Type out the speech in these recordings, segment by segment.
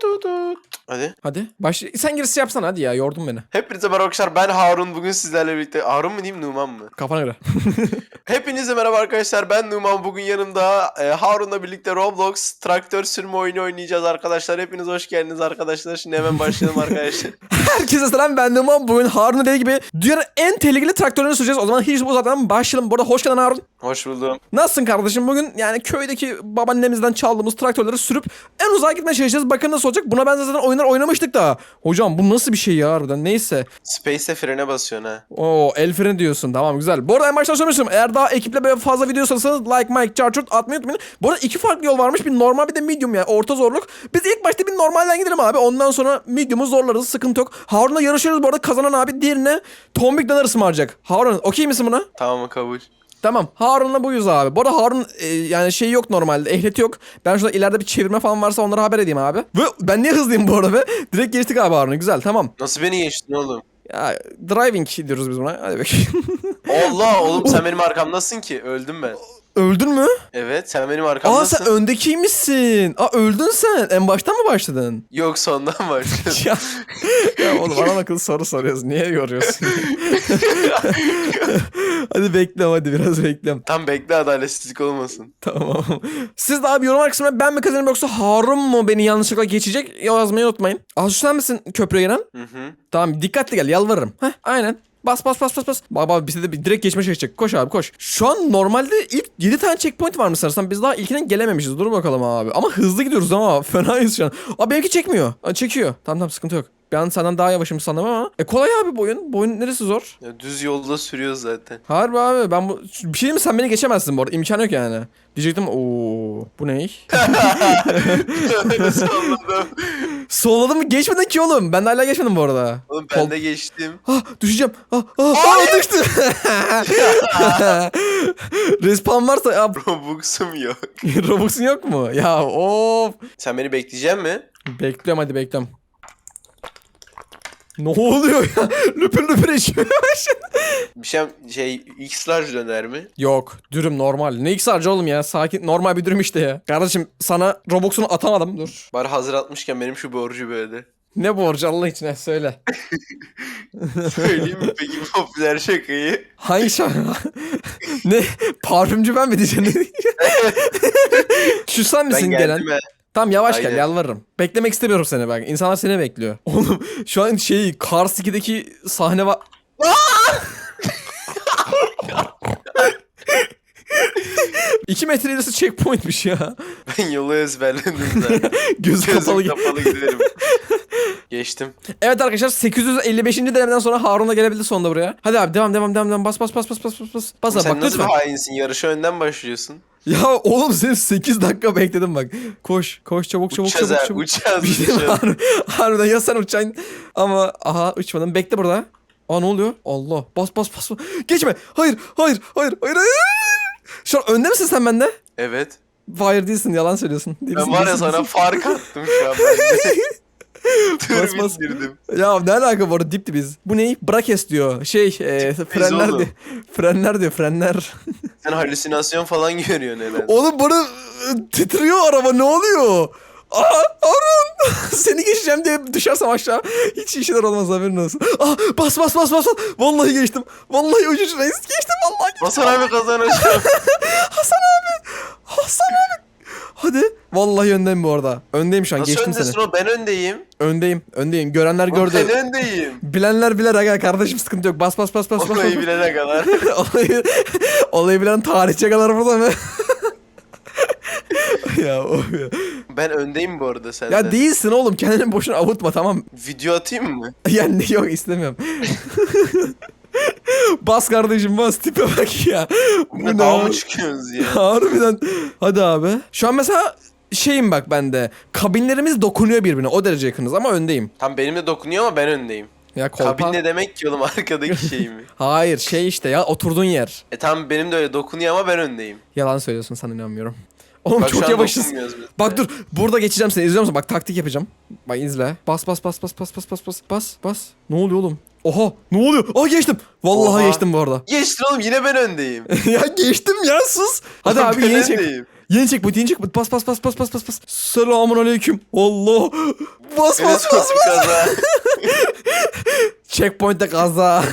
トゥトゥトゥ Hadi. Hadi. Baş... Sen gerisi yapsana hadi ya yordun beni. Hepinize merhaba arkadaşlar. Ben Harun. Bugün sizlerle birlikte... Harun mu diyeyim Numan mı? Kafana göre. Hepinize merhaba arkadaşlar. Ben Numan. Bugün yanımda e, Harun'la birlikte Roblox traktör sürme oyunu oynayacağız arkadaşlar. Hepiniz hoş geldiniz arkadaşlar. Şimdi hemen başlayalım arkadaşlar. Herkese selam ben Numan. Bugün Harun'un dediği gibi dünyanın en tehlikeli traktörünü süreceğiz. O zaman hiç uzatmadan başlayalım. Bu arada hoş geldin Harun. hoş buldum. Nasılsın kardeşim? Bugün yani köydeki babaannemizden çaldığımız traktörleri sürüp en uzağa gitmeye çalışacağız. Bakın nasıl olacak. Buna benzer zaten oyunlar oynamıştık da. Hocam bu nasıl bir şey ya harbiden? Neyse. Space'e frene basıyorsun ha. Oo el freni diyorsun. Tamam güzel. Bu arada en başta söylemiştim. Eğer daha ekiple böyle fazla video istiyorsanız like, Mike, charchurt atmayı unutmayın. Bu arada iki farklı yol varmış. Bir normal bir de medium yani orta zorluk. Biz ilk başta bir normalden gidelim abi. Ondan sonra medium'u zorlarız. Sıkıntı yok. Harun'la yarışıyoruz bu arada. Kazanan abi diğerine tombik döner ısmarlayacak. Harun okey misin buna? Tamam kabul? Tamam. Harun'la buyuz abi. Bu arada Harun e, yani şey yok normalde. Ehliyeti yok. Ben şurada ileride bir çevirme falan varsa onlara haber edeyim abi. Ve ben niye hızlıyım bu arada be? Direkt geçtik abi Harun'u. Güzel tamam. Nasıl beni geçtin oğlum? Ya driving diyoruz biz buna. Hadi bakayım. Allah oğlum sen benim arkamdasın ki. Öldüm ben. Öldün mü? Evet sen benim Aa arkamdasın. sen öndekiymişsin. Aa öldün sen. En baştan mı başladın? Yok sondan başladım. ya, ya oğlum bana akıllı soru soruyorsun. Niye yoruyorsun? hadi bekle hadi biraz bekle. Tam bekle adaletsizlik olmasın. Tamam. Siz de abi yorum kısmına ben mi kazanayım yoksa Harun mu beni yanlışlıkla geçecek yazmayı unutmayın. Az sen misin köprüye gelen? Hı hı. Tamam dikkatli gel yalvarırım. Heh aynen. Bas bas bas bas bas. Baba bize de bir direkt geçme çalışacak. Koş abi koş. Şu an normalde ilk 7 tane checkpoint var mı sanırsam? Biz daha ilkine gelememişiz. Dur bakalım abi. Ama hızlı gidiyoruz ama fenayız şu an. Abi benimki çekmiyor. Aa, çekiyor. Tamam tamam sıkıntı yok. Ben senden daha yavaşım sandım ama. E kolay abi bu oyun. Bu oyun neresi zor? Ya düz yolda sürüyoruz zaten. Harbi abi ben bu... Bir şey mi sen beni geçemezsin bu arada. İmkanı yok yani. Diyecektim ooo bu ne? Nasıl anladım? Solladım mı? Geçmedin ki oğlum. Ben de hala geçmedim bu arada. Oğlum Kol- ben de geçtim. Ah düşeceğim. Ah ah ah düştü. Respawn varsa ya Robux'um yok. Robux'un yok mu? Ya of. Sen beni bekleyecek mi? Bekliyorum hadi bekliyorum. Ne oluyor ya? Lüpür lüpür eşiyor. Bir şey şey X large döner mi? Yok dürüm normal. Ne ilk sarıcı oğlum ya. Sakin normal bir dürüm işte ya. Kardeşim sana Robux'unu atamadım dur. Bari hazır atmışken benim şu borcu böyle. Ne borcu Allah için ha, söyle. Söyleyeyim mi peki popüler şakayı? Hangi şarkı? ne? Parfümcü ben mi diyeceğim? Ne diyeceğim? Şu sen Ben misin geldim gelen? he. Tamam yavaş gel Aynen. yalvarırım. Beklemek istemiyorum seni bak. İnsanlar seni bekliyor. Oğlum şu an şey Cars 2'deki sahne var. İki metre ilerisi checkpointmiş ya. Ben yolu ezberledim zaten. Göz kapalı. Gözüm kapalı giderim. Geçtim. Evet arkadaşlar 855. denemeden sonra Harun da gelebildi sonunda buraya. Hadi abi devam devam devam devam bas bas bas bas bas bas bas. Bas abi Sen bak nasıl lütfen. bir hainsin? Yarışa önden başlıyorsun. Ya oğlum sen 8 dakika bekledim bak. Koş koş çabuk çabuk uçacağız çabuk ha, çabuk. uçacağız. Bir mi? uçacağız. Har- Harbiden ya sen uçacaksın ama aha uçmadın. Bekle burada. Aa ne oluyor? Allah. Bas bas bas. bas. Geçme. Hayır hayır hayır hayır hayır. Şu an önde misin sen bende? Evet. Hayır değilsin yalan söylüyorsun. Değilsin, Ben var ya sana fark attım şu an ben. Bas, Tır bas. bindirdim. Ya ne alaka bu arada dip dibiz. Bu ne? Brakes diyor. Şey e, frenler diyor. Frenler diyor frenler. Sen halüsinasyon falan görüyorsun herhalde. Oğlum bana e, titriyor araba ne oluyor? Aa Harun seni geçeceğim diye düşersem aşağı hiç işler olmaz haberin olsun. Ah bas bas bas bas bas. Vallahi geçtim. Vallahi uçuş reis geçtim vallahi geçtim. Hasan abi kazanacağım. Hasan abi. Hasan abi. Hadi. Vallahi öndeyim bu arada. Öndeyim şu an Nasıl geçtim öndesin seni. o? Ben öndeyim. Öndeyim öndeyim. Görenler gördü. Ben öndeyim. Bilenler bilir aga kardeşim sıkıntı yok. Bas bas bas bas bas. Olayı bilene kadar. olayı, olayı bilen tarihçe kadar burada mı? ya of ya. Ben öndeyim bu arada senden. Ya değilsin oğlum kendini boşuna avutma tamam. Video atayım mı? Yani yok istemiyorum. bas kardeşim bas tipe bak ya. Bu Ne ne abi? mı çıkıyorsunuz ya? Harbiden. Hadi abi. Şu an mesela şeyim bak bende. Kabinlerimiz dokunuyor birbirine. O derece yakınız ama öndeyim. Tam benim de dokunuyor ama ben öndeyim. Ya kolpa. Kabin ne demek ki oğlum arkadaki şey mi? Hayır şey işte ya oturduğun yer. E tam benim de öyle dokunuyor ama ben öndeyim. Yalan söylüyorsun sana inanmıyorum. Oğlum Bak şu çok an yavaşız. dokunmuyoruz biz. Bak dur burada geçeceğim seni izliyor musun? Bak taktik yapacağım. Bak izle. Bas bas bas bas bas bas bas bas bas bas. Ne oluyor oğlum? Oha ne oluyor? Aa geçtim. Vallahi Oha. geçtim bu arada. Geçtin oğlum yine ben öndeyim. ya geçtim ya sus. Hadi abi ben yeni çek. öndeyim. Yeni checkpoint yeni checkpoint. Bas bas bas bas bas bas bas. Selamun aleyküm. Allah. Bas bas bas. kaza. Checkpoint'te kaza.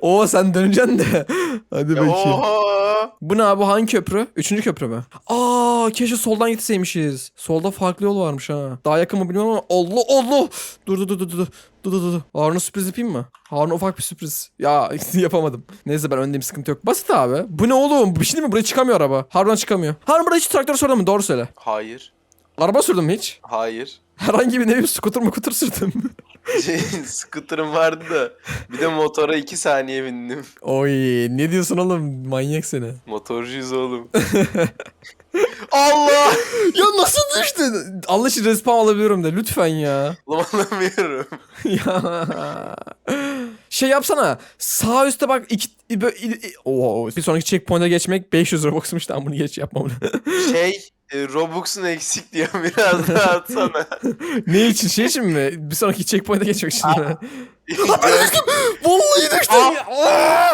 Oo sen döneceksin de. Hadi bakayım. Oha. Bu ne abi hangi köprü? Üçüncü köprü mü? Aa keşke soldan gitseymişiz. Solda farklı yol varmış ha. Daha yakın mı bilmiyorum ama Allah Allah. Dur dur dur dur dur. Dur dur dur. Harun'a sürpriz yapayım mı? Harun'a ufak bir sürpriz. Ya yapamadım. Neyse ben öndeyim sıkıntı yok. Basit abi. Bu ne oğlum? Bir şey değil mi? Buraya çıkamıyor araba. Harun'a çıkamıyor. Harun burada hiç traktör sürdün mü? Doğru söyle. Hayır. Araba sürdün mü hiç? Hayır. Herhangi bir nevi scooter mı kutur sürdüm mü? Şey, scooter'ım vardı da. Bir de motora 2 saniye bindim. Oy ne diyorsun oğlum? Manyak seni. Motorcuyuz oğlum. Allah! ya nasıl düştün? Allah için respawn alabiliyorum de lütfen ya. Oğlum anlamıyorum. ya. Şey yapsana. Sağ üstte bak iki Oo, bir sonraki checkpoint'a geçmek 500 Robux'muş tamam bunu geç yapmam. Şey, e, Robux'un eksik diyor biraz daha atsana. ne için şey için mi? Bir sonraki checkpoint'a geçmek için? Vallahi düştüm. Aa!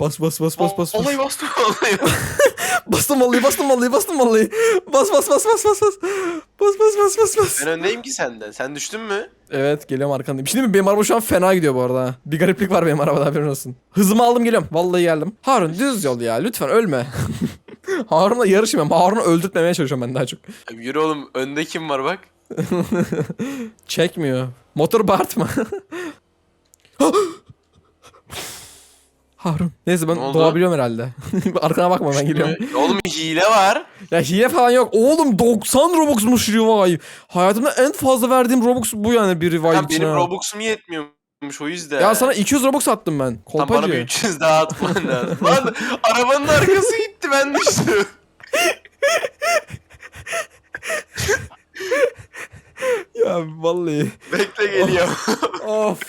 Bas bas bas bas bas. bas. Olayı bastım olayı. Bastım vallahi bastım vallahi bastım vallahi. Bas bas bas bas bas bas. Bas bas bas bas bas. Ben öndeyim ki senden. Sen düştün mü? Evet geliyorum arkandayım. Bir şey mi? Benim araba şu an fena gidiyor bu arada. ha. Bir gariplik var benim arabada haberin olsun. Hızımı aldım geliyorum. Vallahi geldim. Harun düz yol ya lütfen ölme. Harun'la yarışmıyorum. Harun'u öldürtmemeye çalışıyorum ben daha çok. Yürü oğlum önde kim var bak. Çekmiyor. Motor bağırtma. Harun. Neyse ben Ne oldu? doğabiliyorum herhalde. Arkana bakma ben geliyorum. Oğlum hile var. Ya hile falan yok. Oğlum 90 Robux'muş Revive. Hayatımda en fazla verdiğim Robux bu yani bir Revive Ya için. benim ha. Robux'um yetmiyormuş o yüzden. Ya sana 200 Robux attım ben. Tam bana bir Kolpacı. 300 daha atman lazım. Lan arabanın arkası gitti ben düştüm. Ya vallahi. Bekle geliyor. of.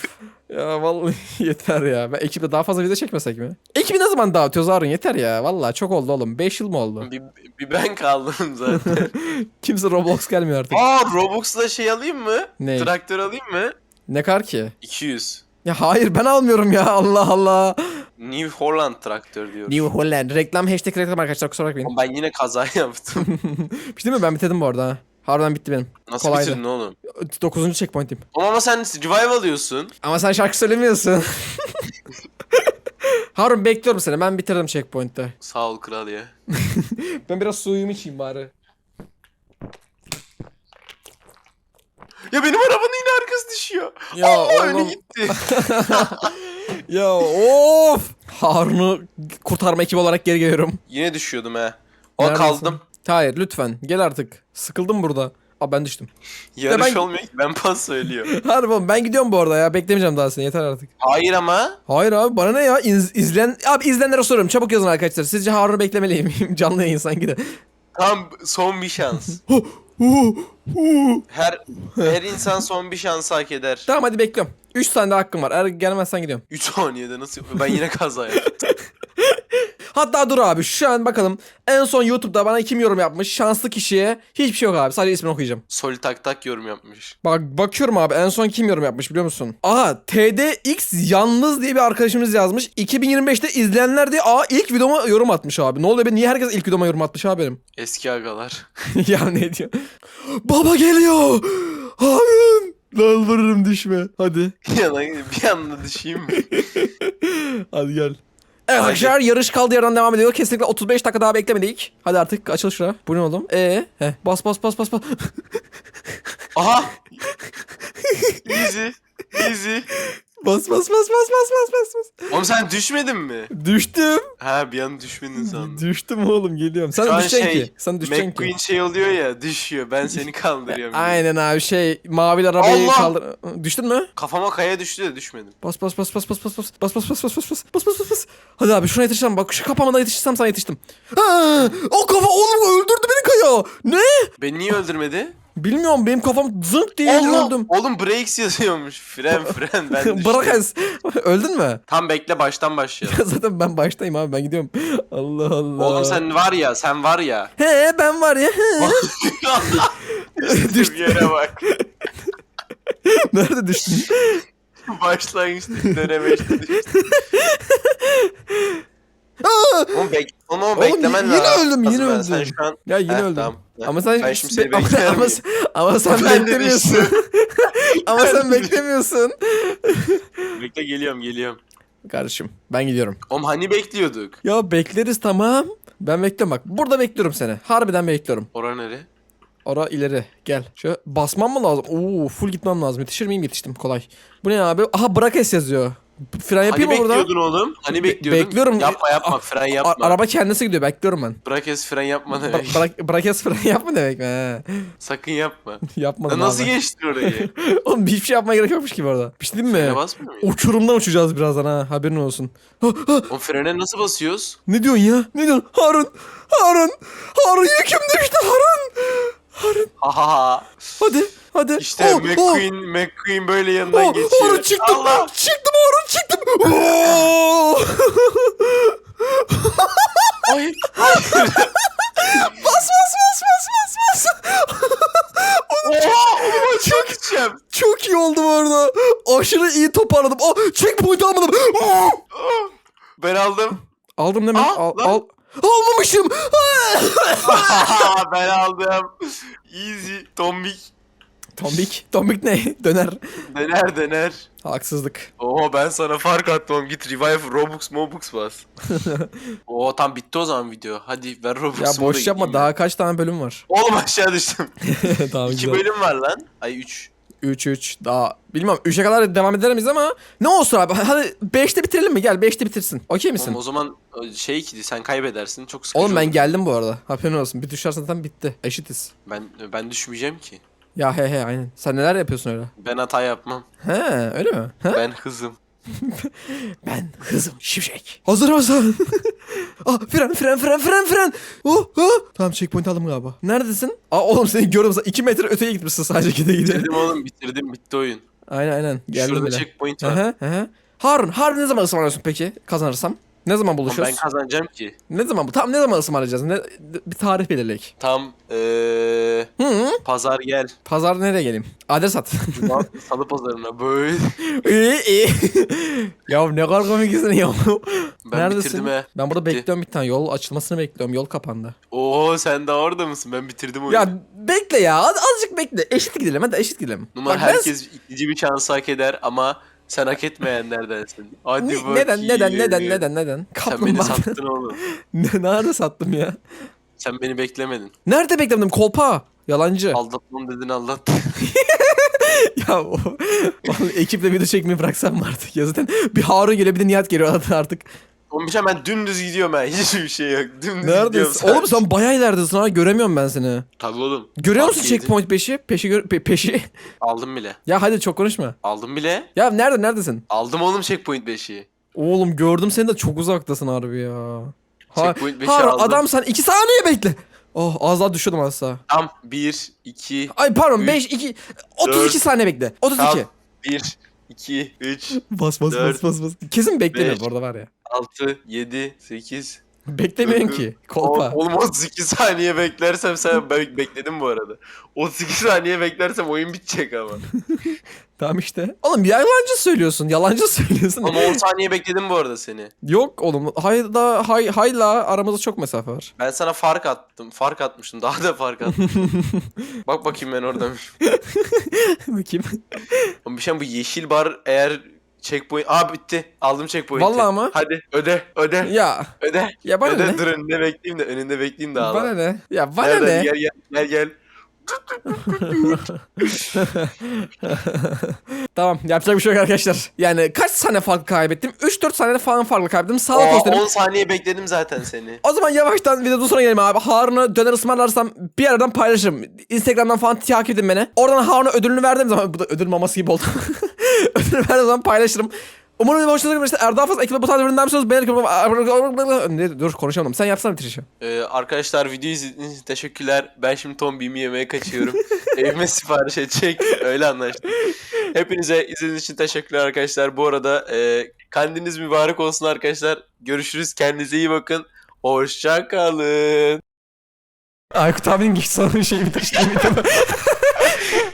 Ya vallahi yeter ya. Ben ekiple daha fazla video çekmesek mi? Ekibi ne zaman dağıtıyoruz Harun? Yeter ya. Vallahi çok oldu oğlum. 5 yıl mı oldu? bir, bir ben kaldım zaten. Kimse Roblox gelmiyor artık. Aa Robux'la şey alayım mı? Ne? Traktör alayım mı? Ne kar ki? 200. Ya hayır ben almıyorum ya Allah Allah. New Holland traktör diyor. New Holland. Reklam hashtag reklam arkadaşlar kusura bakmayın. Ben yine kaza yaptım. Bir şey değil mi? Ben bitirdim bu arada. ha. Harbiden bitti benim. Nasıl Kolaydı. bitirdin oğlum? 9. checkpoint'im. Ama, ama sen revive alıyorsun. Ama sen şarkı söylemiyorsun. Harun bekliyorum seni. Ben bitirdim checkpoint'te. Sağ ol kral ya. Ben biraz suyumu içeyim bari. Ya benim arabanın yine arkası düşüyor. Ya Allah oğlum. gitti. Ya of. Harun'u kurtarma ekibi olarak geri geliyorum. yine düşüyordum he. O Neredesin? kaldım. Hayır lütfen gel artık. Sıkıldım burada. Aa ben düştüm. Yarış ben- olmuyor ki ben pas söylüyor. Harbi oğlum, ben gidiyorum bu arada ya. Beklemeyeceğim daha seni yeter artık. Hayır ama. Hayır abi bana ne ya? İz, izlen... Abi izleyenlere soruyorum. Çabuk yazın arkadaşlar. Sizce Harun'u beklemeli miyim? Canlı yayın sanki de. Tam son bir şans. Her her insan son bir şans hak eder. tamam hadi bekliyorum. 3 tane daha hakkım var. Eğer gelmezsen gidiyorum. 3 saniyede nasıl? Ben yine kaza yaptım. Hatta dur abi şu an bakalım. En son YouTube'da bana kim yorum yapmış? Şanslı kişiye hiçbir şey yok abi. Sadece ismini okuyacağım. Soli tak tak yorum yapmış. Bak bakıyorum abi en son kim yorum yapmış biliyor musun? Aha TDX yalnız diye bir arkadaşımız yazmış. 2025'te izleyenler diye aa ilk videoma yorum atmış abi. Ne oluyor be niye herkes ilk videoma yorum atmış abi benim? Eski agalar. ya ne diyor? Baba geliyor. Harun. Lan vururum düşme. Hadi. bir yana bir anda düşeyim mi? Hadi gel. Evet arkadaşlar yarış kaldığı yerden devam ediyor. Kesinlikle 35 dakika daha beklemedik. Hadi artık açıl şura. Bu ne oğlum? Ee, heh. Bas bas bas bas bas. Aha. Easy. Easy. Bas bas bas bas bas bas bas bas. Oğlum sen düşmedin mi? Düştüm. Ha bir an düşmedin sandım. Düştüm oğlum geliyorum. Sen düşeceksin şey, ki. Sen düşeceksin McQueen ki. şey oluyor ya düşüyor. Ben seni kaldırıyorum. Aynen abi şey mavi arabayı Allah! kaldır. Düştün mü? Kafama kaya düştü de düşmedim. Bas bas bas bas bas bas bas bas bas bas bas bas bas bas bas bas bas. Hadi abi şuna yetişeceğim bak şu kapamadan yetişirsem sana yetiştim. Ha, o kafa oğlum öldürdü beni kaya. Ne? Beni niye öldürmedi? Bilmiyorum benim kafam zınk diye Allah! öldüm. Oğlum brakes yazıyormuş. Fren fren ben düştüm. Bırak ez. Öldün mü? Tam bekle baştan başlayalım. Zaten ben baştayım abi ben gidiyorum. Allah Allah. Oğlum sen var ya sen var ya. He ben var ya. he. Düştüm yere bak. Nerede düştün? Başlangıçta döneme işte düştüm. Aa, Oğlum, bek onu Oğlum, beklemen yine lazım. öldüm, yine Ben- Sen öldüm. şu an... Ya yine Heh, öldüm. tamam. Ama sen Ben şimdi seni ama, bekler ama, ama sen Ben de beklemiyorsun. ama sen beklemiyorsun. Bekle geliyorum geliyorum. Kardeşim ben gidiyorum. Oğlum hani bekliyorduk? Ya bekleriz tamam. Ben bekliyorum bak. Burada bekliyorum seni. Harbiden bekliyorum. Ora nere? Ara ileri gel. Şöyle basmam mı lazım? Oo full gitmem lazım. Yetişir miyim? Yetiştim kolay. Bu ne abi? Aha Brakes yazıyor. Fren yapayım Hani mı burada? bekliyordun oğlum? Hani bekliyordun? bekliyorum. Yapma yapma A- fren A- yapma. araba kendisi gidiyor. Bekliyorum ben. Bırak es fren yapma Bra- demek. bırak, Brakes fren yapma demek mi? Sakın yapma. Yapmadım Lan nasıl abi. geçtin orayı? Oğlum hiçbir şey yapmaya gerek yokmuş gibi orada. Bir şey diyeyim mi? Frene basmıyor muyum? Uçurumdan uçacağız birazdan ha. Haberin olsun. Ha, ha, O frene nasıl basıyoruz? ne diyorsun ya? Ne diyorsun? Harun. Harun. Harun yüküm düştü Harun. Harun. Ha ha ha. Hadi. Hadi. İşte Oh, oh. McQueen, McQueen böyle yanından Oh, geçiyor. Harun çıktım. Allah! Çıktım Harun çıktım. Oo! Ay. bas bas bas bas bas bas. Oha! Oha çok içeceğim. Çok iyi oldu bu arada. Aşırı iyi toparladım. Aa, checkpoint almadım. Oo! Ben aldım. Aldım demek. Aa, al, lan. al. Almamışım. ben aldım. Easy. Tombik. Tombik. Tombik ne? Döner. Dener dener. Haksızlık. Oo ben sana fark attım. Git revive Robux Mobux bas. Oo tam bitti o zaman video. Hadi ver Robux'umu Ya da boş yapma gideyim daha kaç tane bölüm var? Oğlum aşağı düştüm. tamam İki güzel. bölüm var lan. Ay 3. 3 3 daha bilmem 3'e kadar devam ederiz ama ne olsun abi hadi 5'te bitirelim mi gel 5'te bitirsin. Okey misin? Oğlum o zaman şey ki sen kaybedersin. Çok sıkıcı Oğlum ben olur. geldim bu arada. Haberin olsun. Bir düşersen zaten bitti. Eşitiz. Ben ben düşmeyeceğim ki. Ya he he aynen. Sen neler yapıyorsun öyle? Ben hata yapmam. He öyle mi? He? Ben hızım. Ben hızım şimşek. Hazır mısın? ah fren fren fren fren fren. Oh, oh. Tamam checkpoint aldım galiba. Neredesin? Aa oğlum seni gördüm. 2 metre öteye gitmişsin sadece gide gide. Bitirdim oğlum bitirdim bitti oyun. aynen aynen. Geldim Şurada bile. checkpoint var. Harun, Harun ne zaman ısmarlıyorsun peki kazanırsam? Ne zaman buluşuyoruz? ben kazanacağım ki. Ne zaman bu? Tam ne zaman ısmarlayacağız? Ne, bir tarih belirleyek. Tam eee Hı hı. pazar gel. Pazar nereye geleyim? Adres at. Salı pazarına böyle. ya ne kadar komiksin ya. Ben Neredesin? bitirdim he. Ben burada Bitti. bekliyorum bir tane yol açılmasını bekliyorum. Yol kapandı. Oo sen de orada mısın? Ben bitirdim oyunu. Ya bekle ya. az- Azıcık bekle. Eşit gidelim. Hadi eşit gidelim. Numara Bak ben- herkes ikinci bir şans hak eder ama sen hak etmeyenlerdensin. Hadi Ne- bakayım. neden neden neden neden neden? Sen beni Kaplumbağa. sattın oğlum. Ne- Nerede sattım ya? Sen beni beklemedin. Nerede beklemedim? Kolpa. Yalancı. Aldatmam dedin aldattın. ya o, vallahi ekiple video çekmeyi bıraksam mı artık ya zaten bir Harun geliyor bir de Nihat geliyor artık. Bir şey ben dümdüz gidiyorum ben. Hiçbir şey yok. Dümdüz gidiyorum Neredesin? Oğlum sen bayağı ileridesin ha göremiyorum ben seni. Tabii oğlum. Görüyor musun checkpoint peşi? Peşi gör pe- peşi. Aldım bile. ya hadi çok konuşma. Aldım bile. Ya nerede neredesin? Aldım oğlum checkpoint 5'i. Oğlum gördüm seni de çok uzaktasın harbi ya. Ha, Checkpoint aldım. adam sen 2 saniye bekle. Oh az daha düşüyordum az daha. Tam 1, 2, Ay pardon Üç, 5 2 32 dört, saniye bekle. 32. tam 1, 2, 3, Bas bas dört, bas bas bas. Kesin beklemiyor beş. bu arada var ya. 6, 7, 8. Beklemiyorsun ki. Kolpa. Oğlum 32 saniye beklersem sen ben bekledim bu arada. 32 saniye beklersem oyun bitecek ama. Tamam işte. Oğlum yalancı söylüyorsun. Yalancı söylüyorsun. Ama 10 saniye bekledim bu arada seni. Yok oğlum. Hayda hay hayla aramızda çok mesafe var. Ben sana fark attım. Fark atmıştım. Daha da fark attım. Bak bakayım ben orada. Bakayım. Oğlum bir şey bu yeşil bar eğer checkpoint... Aa bitti. Aldım checkpoint'i. Vallahi ama. Hadi öde öde Ya. öde. Ya bana öde ne? dur önünde bekleyeyim de önünde bekleyeyim de ağla. Bana ne? Ya bana Nereden? ne? Gel gel gel gel. Tamam yapacak bir şey yok arkadaşlar. Yani kaç saniye farklı kaybettim? 3-4 saniye falan farklı kaybettim. Sağlık olsun dedim. 10 saniye bekledim zaten seni. O zaman yavaştan videonun sonuna gelelim abi. Harun'a döner ısmarlarsam bir yerden paylaşırım. Instagram'dan falan takip edin beni. Oradan Harun'a ödülünü verdiğim zaman bu da ödül maması gibi oldu. ödülünü verdiğim zaman paylaşırım. Umarım video hoşunuza gitmiştir. Eğer daha fazla ekibe bu tarz ürünler misiniz? Beğenip Ne, dur konuşamadım. Sen yapsana bitirişi. Ee, arkadaşlar video izlediğiniz için teşekkürler. Ben şimdi Tom Beam'i yemeye kaçıyorum. Evime sipariş edecek. Öyle anlaştık. Hepinize izlediğiniz için teşekkürler arkadaşlar. Bu arada e, kandiliniz mübarek olsun arkadaşlar. Görüşürüz. Kendinize iyi bakın. Hoşça kalın. Aykut abinin geç sana şeyi bitirişini bitirdim.